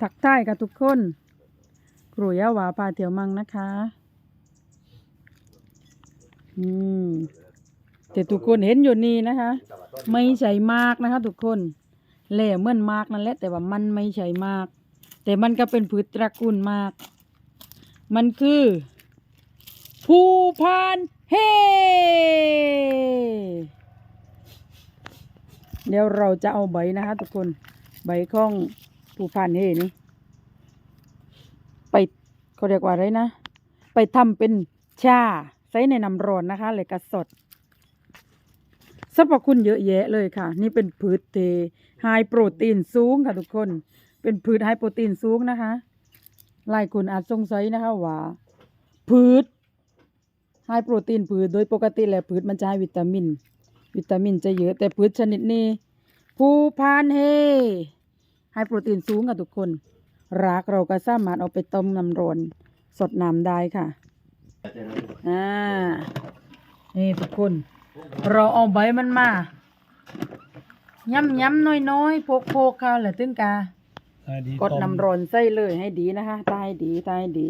ทักทายกับทุกคนครูยาวาพาเที่ยวมังนะคะ อืมแต่ทุกคนเห็นอยู่นี่นะคะ ไม่ใช่มากนะคะ ทุกคนแหล่เมื่อนมากนั่นแหละแต่ว่ามันไม่ใช่มาก แต่มันก็เป็นพืชตระกูลมาก มันคือภูพานเฮเดี๋ยวเราจะเอาใบนะคะ ทุกคนใบของ ภูพานเฮนี่ ไปเขาเรียกว่าอะไรนะ ไปทำเป็นชาใส่ในน้ำร้อนนะคะเลยกระสดสรรพคุณเยอะแยะเลยค่ะ นี่เป็นพืชเทไฮโปรตีนสูงค่ะทุกคน เป็นพืชไฮโปรตีนสูงนะคะหลายคนอาจสงสัยนะคะว่าพืชไฮโปรตีนพืชโดยปกติแล้วพืชมันจะให้วิตามิน วิตามินจะเยอะแต่พืชชนิดนี้ภูพานเฮ ไฮโปรตีนสูงค่ะทุกคนรากเราก็สามารถเอาไปต้มน้ำร้อนสดน้ำได้ค่ะ อ่า นี่ทุกคน เราเอาใบมันมา ย้ำย้ำน้อยน้อยๆโพกโพกเข้าแหละตึงกา กดน้ำร้อนใส่เลยให้ดีนะคะตายดีตายดี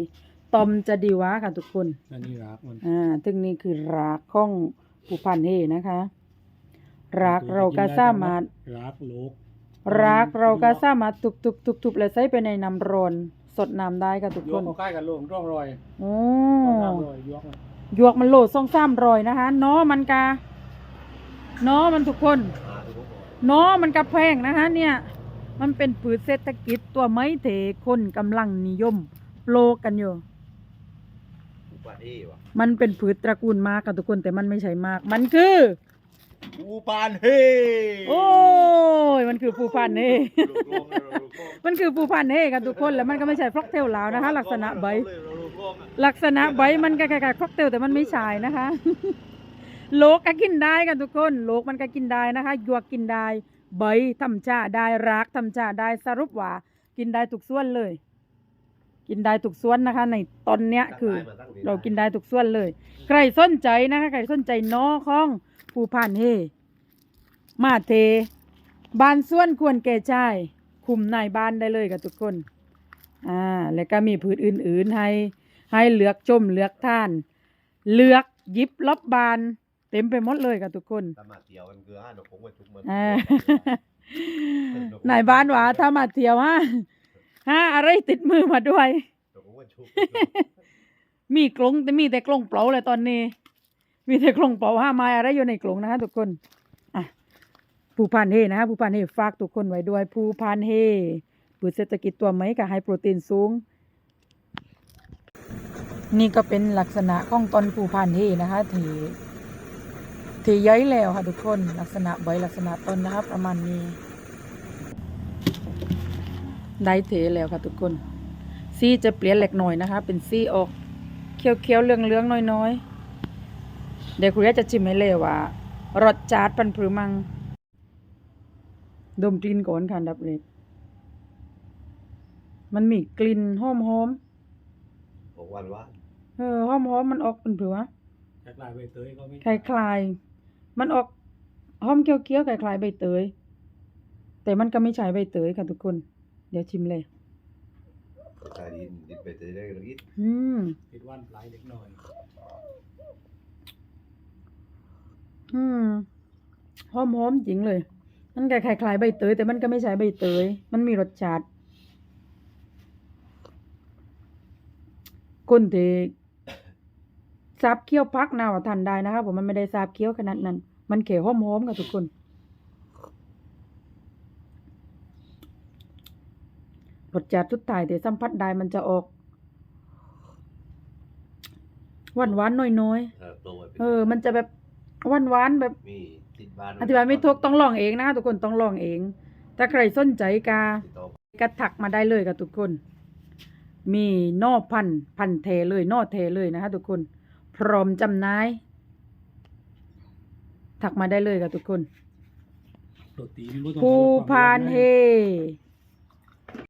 ต้มจะดีวะค่ะทุกคน อันนี้รักมัน อ่าถึงนี่คือรากของผู้พันเฮนะคะรากเราก็สามารถรักโลก รากเราก็สามารถทุบทุบทุบทุบแล้วใส่ไปในน้ำร้อนสดน้ำได้ค่ะทุกยคกนเอาใกล้กันโลงร่องรอยโอ้ร่องรอยยกมันหยวกมันโหลดซ่องซ้ำรอยนะคะน้อมันกาน้อมันทุกคนน้อมันกระแพงนะคะ เนี่ย มันเป็นผืชเศรษฐกิจตัวไม้เถคนกำลังนิยมโปลกกันอยู่อุปาทีวะมันเป็นผืชตระกูลมากค่ะทุกคนแต่มันไม่ใช่มาก มันคือ อุปานเฮโอ้ยมันคือภูพันเฮมันคือภูพันเฮค่ะทุกคนแล้วมันก็ไม่ใช่ฟลอกเทลลาวนะคะ ลักษณะใบ ลักษณะใบมันคล้ายๆฟลอกเทลแต่มันไม่ใช่นะคะ โลกก็กินได้ค่ะทุกคน โลกมันก็กินได้นะคะหยวกกินได้ ใบทำชาได้รากทำชาได้สรุปว่า กินได้ทุกส่วนเลย กินได้ทุกส่วนนะคะ ในตอนเนี้ยคือ เรากินได้ทุกส่วนเลย ใครสนใจนะคะ ใครสนใจน้อของ ผู้ผ่านเฮ มาเทบ้านส่วนควรแก่ใจายคุมนายบ้านได้เลยกับทุกคน อ่า แล้วก็มีพืชอื่น ๆ ให้ ให้เลือกชมเลือกท่าน เลือกหยิบลบบาน เต็มไปหมดเลยกับทุกคนตามาเที่ยวกันคือห้าหนกคงมาจุกมันอ่านายบ้านว่าถ้ามาเที่ยวฮะฮะอะไรติดมือมาด้วยหนกคงมาจุกมีกลงแต่มีแต่กลงเปล่าเลยตอนนี้ มีแต่กลงเปล่าห้าไม้อะไรอยู่ในกลงนะคะทุกคนอะผู้พันเฮนะคะผู้พันเฮฝากทุกคนไว้ด้วยผู้พันเฮพืชเศรษฐกิจตัวไหมกับไฮโปรตีนสูง นี่ก็เป็นลักษณะของต้นผู้พันเฮนะคะที่ที่ย้อยแล้วค่ะทุกคนลักษณะใบลักษณะต้นนะคะประมาณนี้ได้เทแล้วค่ะทุกคนสีจะเปลี่ยนเล็กหน่อยนะคะ เป็นสีออกเขียวๆเหลืองๆน้อยๆ เดี๋ยวครูยะจะชิมให้เลยว่ารสจาดปันปรือมัง ดมกลิ่นก่อนค่ะอันดับเล็กมันมีกลิ่นหอมบอกวันว่าๆเออหอมๆมันออกเป็นเผือคล้ายๆใบเตยก็ไม่คล้ายๆมันออกหอมเขียวๆคล้ายๆใบเตย แต่มันก็ไม่ใช่ใบเตยค่ะทุกคน เดี๋ยวชิมเลยตาดินดินไปเตยได้กันอีกอืมติดวันปลายเล็กน้อย อืมหอมหอมจริงเลย มันก็คล้ายๆใบเตยแต่มันก็ไม่ใช่ใบเตย มันมีรสชาติคนที่ซาบเคี้ยวพักนาว่าทันได้นะครับผมมันไม่ได้ซาบเคี้ยวขนาดนั้น มันเขียวหอมหอมๆกับทุกคน รสชาติสุดท้ายแต่สัมผัสได้มันจะออกหวานหวานๆน้อยๆเออโตไปเออ มันจะแบบ หวานหวานๆแบบมีติดบ้านอธิบายไม่ถูกต้องลองเองนะทุกคนต้องลองเอง ถ้าใครสนใจกาติดต่อก็ถักมาได้เลยกับทุกคน มีนอพันธุ์พันธุ์เทเลยนอเทเลยนะคะทุกคน พร้อมจำหน่าย ถักมาได้เลยกับทุกคนโปรตีนบ่ต้องภูลดควมพานร้อเฮให้